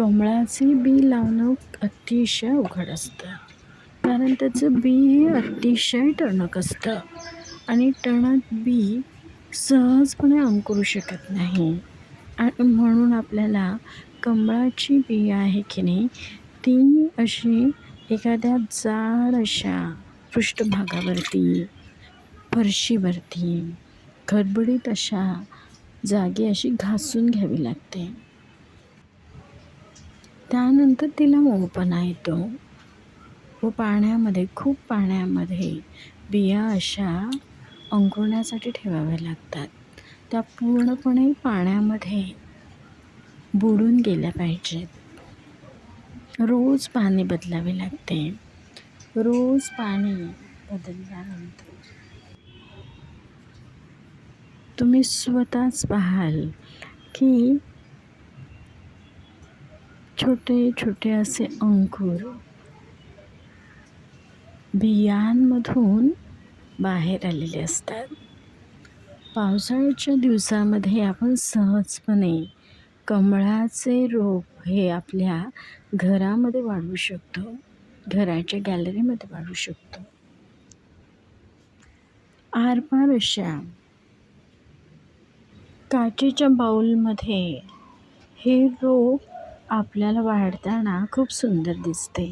कमळाचे बी लावणं अतिशय अवघड असतं. कारण त्याचं बी हे अतिशय टणक असतं. आणि टणक बी सहजपणे अंकुरू शकत नाही. आणि म्हणून आपल्याला कमळाची बी आहे की नाही ती अशी एखाद्या जाड अशा पृष्ठभागावरती फरशीवरती खडबडीत अशा जागी अशी घासून घ्यावी लागते. त्यानंतर तिला मोहपणा येतो व पाण्यामध्ये खूप पाण्यामध्ये बिया अशा अंकुरण्यासाठी ठेवाव्या लागतात. त्या पूर्णपणे पाण्यामध्ये बुडून गेल्या पाहिजेत. रोज पाणी बदलावे लागते. रोज पाणी बदलल्यानंतर. तुम्ही स्वतःच पाहाल की छोटे छोटे असे अंकुर बियांमधून बाहेर आलेले असतात. पावसाळ्याच्या दिवसामध्ये आपण सहजपणे कमळाचे रोप हे आपल्या घरामध्ये वाढवू शकतो घराच्या गॅलरीमध्ये वाढवू शकतो. आरपार अशा काचेच्या बाऊलमध्ये हे रोप आपल्याला वाढताना खूप सुंदर दिसते.